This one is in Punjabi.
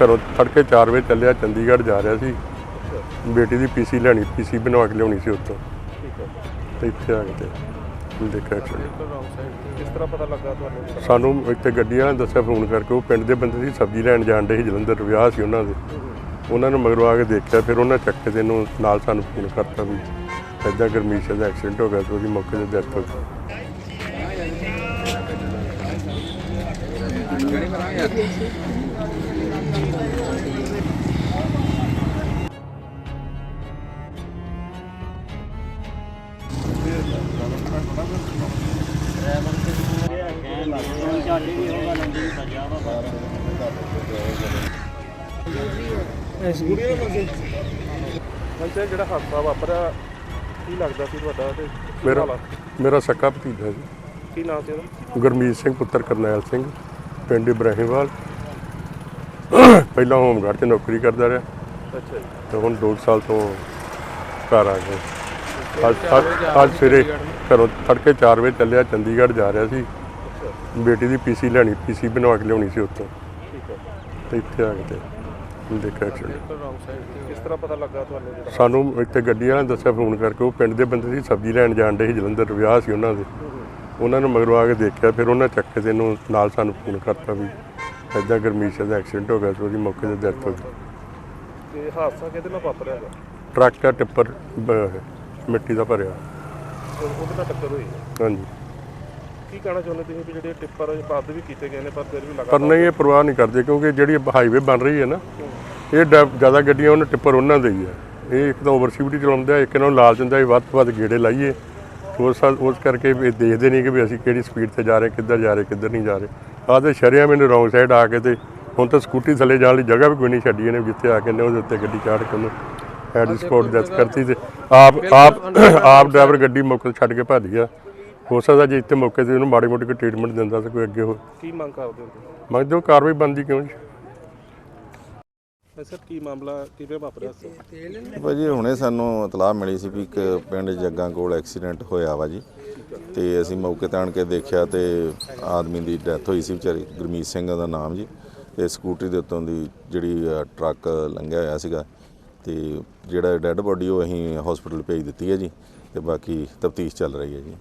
ਘਰੋਂ ਤੜਕੇ 4 ਵਜੇ ਚੱਲਿਆ ਚੰਡੀਗੜ੍ਹ ਜਾ ਰਿਹਾ ਸੀ। ਬੇਟੀ ਦੀ ਪੀਸੀ ਲੈਣੀ ਪੀਸੀ ਬਣਵਾ ਕੇ ਲਿਆਉਣੀ ਸੀ ਉੱਥੋਂ। ਠੀਕ ਹੈ। ਤੇ ਇੱਥੇ ਆ ਕੇ ਤੇ ਦੇਖਿਆ ਐਕਸੀਡੈਂਟ ਕਿਸ ਤਰ੍ਹਾਂ ਪਤਾ ਲੱਗਾ ਤੁਹਾਨੂੰ? ਸਾਨੂੰ ਇੱਥੇ ਗੱਡੀ ਵਾਲਿਆਂ ਨੇ ਦੱਸਿਆ ਫੋਨ ਕਰਕੇ ਉਹ ਪਿੰਡ ਦੇ ਬੰਦੇ ਸੀ ਸਬਜ਼ੀ ਲੈਣ ਜਾਣ ਦੇ ਸੀ ਜਲੰਧਰ ਵਿਆਹ ਸੀ ਉਹਨਾਂ ਦੇ। ਉਹਨਾਂ ਨੂੰ ਮਗਰੋਂ ਆ ਕੇ ਦੇਖਿਆ ਫਿਰ ਉਹਨਾਂ ਚੱਕ ਕੇ ਇਹਨੂੰ ਨਾਲ ਸਾਨੂੰ ਫੋਨ ਕਰਤਾ ਵੀ ਇੱਦਾਂ ਗਰਮੀਸ਼ ਦਾ ਐਕਸੀਡੈਂਟ ਹੋ ਗਿਆ ਤੇ ਉਹਦੀ ਮੌਕੇ ਤੇ ਡੈਥ ਹੋ ਗਈ। ਅੱਛਾ ਜਿਹੜਾ ਹਾਦਸਾ ਵਾਪਰਿਆ ਕੀ ਲੱਗਦਾ ਸੀ ਤੁਹਾਡਾ ਤੇ ਕੀ ਮੇਰਾ? ਮੇਰਾ ਸੱਕਾ ਭਤੀਜਾ ਜੀ। ਕੀ ਨਾਮ ਸੀ ਉਹਦਾ? ਗੁਰਮੀਤ ਸਿੰਘ ਪੁੱਤਰ ਕਰਨੈਲ ਸਿੰਘ ਪਿੰਡ ਇਬਰਾਹੀਮਵਾਲ। ਪਹਿਲਾਂ ਹੋਮਗਾਰਡ 'ਚ ਨੌਕਰੀ ਕਰਦਾ ਰਿਹਾ। ਅੱਛਾ ਜੀ। ਤੇ ਹੁਣ 2 ਸਾਲ ਤੋਂ ਘਰ ਆ ਗਿਆ। ਅੱਜ ਸਵੇਰੇ ਘਰੋਂ ਤੜਕੇ 4 ਵਜੇ ਚੱਲਿਆ ਚੰਡੀਗੜ੍ਹ ਜਾ ਰਿਹਾ ਸੀ। ਬੇਟੀ ਦੀ ਪੀਸੀ ਲੈਣੀ ਪੀਸੀ ਬਣਵਾ ਕੇ ਲਿਆਉਣੀ ਸੀ ਉੱਥੋਂ। ਠੀਕ ਹੈ ਤੇ ਇੱਥੇ ਆ ਕੇ ਤੇ ਦੇਖਿਆ ਐਕਸੀਡੈਂਟ ਰੌਂਗ ਸਾਈਡ ਕਿਸ ਤਰ੍ਹਾਂ ਪਤਾ ਲੱਗਾ ਤੁਹਾਨੂੰ? ਜਿਹੜਾ ਸਾਨੂੰ ਇੱਥੇ ਗੱਡੀ ਵਾਲਿਆਂ ਨੇ ਦੱਸਿਆ ਫੋਨ ਕਰਕੇ ਉਹ ਪਿੰਡ ਦੇ ਬੰਦੇ ਸੀ ਸਬਜ਼ੀ ਲੈਣ ਜਾਣ ਦੇ ਸੀ ਜਲੰਧਰ ਵਿਆਹ ਸੀ ਉਹਨਾਂ ਦੇ। ਉਹਨਾਂ ਨੂੰ ਮਗਰੋਂ ਆ ਕੇ ਦੇਖਿਆ ਫਿਰ ਉਹਨਾਂ ਚੱਕ ਕੇ ਤੇ ਇਹਨੂੰ ਨਾਲ ਸਾਨੂੰ ਫੋਨ ਕਰਤਾ ਵੀ ਇੱਦਾਂ ਗਰਮੀਸ਼ ਦਾ ਐਕਸੀਡੈਂਟ ਹੋ ਗਿਆ ਤੇ ਉਹਦੀ ਮੌਕੇ ਤੇ ਡੈਥ ਹੋ ਗਈ। ਤੇ ਹਾਦਸਾ ਕਿਹਦੇ ਨਾਲ ਵਾਪਰਿਆ? ਹੈਗਾ ਟਰੱਕ ਦਾ ਟਿੱਪਰ ਬ- ਮਿੱਟੀ ਦਾ ਭਰਿਆ। ਉਹ- ਉਹਦੇ ਨਾਲ ਟੱਕਰ ਹੋਈ ਹੈ। ਹਾਂਜੀ। ਕੀ ਕਹਿਣਾ ਚਾਹੁੰਦੇ ਤੁਸੀਂ ਵੀ ਜਿਹੜੇ ਟਿੱਪਰ ਬੰਦ ਵੀ ਕੀਤੇ ਗਏ ਨੇ ਪਰ ਫਿਰ ਵੀ ਪਰ ਲਗਾਤਾਰ ਨਹੀਂ ਇਹ ਪਰਵਾਹ ਨਹੀਂ ਕਰਦੇ ਕਿਉਂਕਿ ਜਿਹੜੀ ਹਾਈਵੇ ਬਣ ਰਹੀ ਹੈ ਨਾ ਇਹ ਡ- ਜ਼ਿਆਦਾ ਗੱਡੀਆਂ ਉਹਨਾਂ ਟਿੱਪਰ ਉਹਨਾਂ ਦੇ ਹੀ ਆ। ਇਹ ਇੱਕ ਤਾਂ ਓਵਰਸੀਟੀ ਚਲਾਉਂਦੇ ਆ ਇੱਕ ਇਹਨਾਂ ਨੂੰ ਲਾਲਚ ਹੁੰਦਾ ਵੀ ਵੱਧ ਤੋਂ ਵੱਧ ਗੇੜੇ ਲਾਈਏ। ਉਸ ਸਾਲ ਉਸ ਕਰਕੇ ਵੀ ਇਹ ਦੇਖਦੇ ਨਹੀਂ ਕਿ ਵੀ ਅਸੀਂ ਕਿਹੜੀ ਸਪੀਡ ਤੇ ਜਾ ਰਹੇ ਕਿੱਧਰ ਜਾ ਰਹੇ ਕਿੱਧਰ ਨਹੀਂ ਜਾ ਰਹੇ। ਤੇ ਸ਼ਰਿਆ ਮੈਨੂੰ ਰੌਂਗ ਸਾਈਡ ਆ ਕੇ ਤੇ ਹੁਣ ਤਾਂ ਸਕੂਟੀ ਥੱਲੇ ਜਾਣ ਲਈ ਜਗ੍ਹਾ ਵੀ ਕੋਈ ਨਹੀਂ ਛੱਡੀ ਇਹਨੇ ਜਿੱਥੇ ਆ ਕੇ ਨੇ ਉਹਦੇ ਉੱਤੇ ਗੱਡੀ ਚਾੜ ਕੇ ਉਹਨੂੰ ਹੈਡ ਸਪੋਰਟ ਡੈਥ ਕਰਤੀ ਤੇ ਆਪ ਆਪ ਆਪ ਡਰਾਈਵਰ ਗੱਡੀ ਮੌਕੇ ਤੇ ਛੱਡ ਕੇ ਭੱਜ ਗਿਆ। ਹੋ ਸਕਦਾ ਜੇ ਇੱਥੇ ਮੌਕੇ ਤੇ ਉਹਨੂੰ ਮਾੜੀ ਮੋਟੀ ਕੋਈ ਟ੍ਰੀਟਮੈਂਟ ਦਿੰਦਾ ਤਾਂ ਕੋਈ ਅੱਗੇ ਹੋ ਕੀ ਮੰਗ ਕਰਦੇ ਹੋ ਤੁਸੀਂ? ਮੈਂ ਜੋ ਕਾਰਵਾਈ ਬੰਦੀ ਕਿਉਂ ਜੀ? ਸਰ ਕੀ ਮਾਮਲਾ ਕਿਵੇਂ ਵਾਪਰਿਆ ਸੀ? ਭਾਜੀ ਹੁਣੇ ਸਾਨੂੰ ਇਤਲਾਹ ਮਿਲੀ ਸੀ ਵੀ ਇੱਕ ਪਿੰਡ ਜੱਗਾਂ ਕੋਲ ਐਕਸੀਡੈਂਟ ਹੋਇਆ ਵਾ ਜੀ। ਤੇ ਅਸੀਂ ਮੌਕੇ ਤੇ ਆਣ ਕੇ ਦੇਖਿਆ ਤੇ ਆਦਮੀ ਦੀ ਡੈਥ ਹੋਈ ਸੀ ਵਿਚਾਰੀ ਗੁਰਮੀਤ ਸਿੰਘ ਦਾ ਨਾਮ ਜੀ। ਤੇ ਸਕੂਟਰੀ ਦੇ ਉੱਤੋਂ ਦੀ ਜਿਹੜੀ ਅ, ਟਰੱਕ ਲੰਘਿਆ ਹੋਇਆ ਸੀਗਾ। ਤੇ ਜਿਹੜਾ ਡੈੱਡ ਬੋਡੀ ਉਹ ਅਸੀਂ ਹਸਪੀਟਲ ਭੇਜ ਦਿੱਤੀ ਹੈ ਜੀ ਤੇ ਬਾਕੀ ਤਫਤੀਸ਼ ਚੱਲ ਰਹੀ ਹੈ ਜੀ।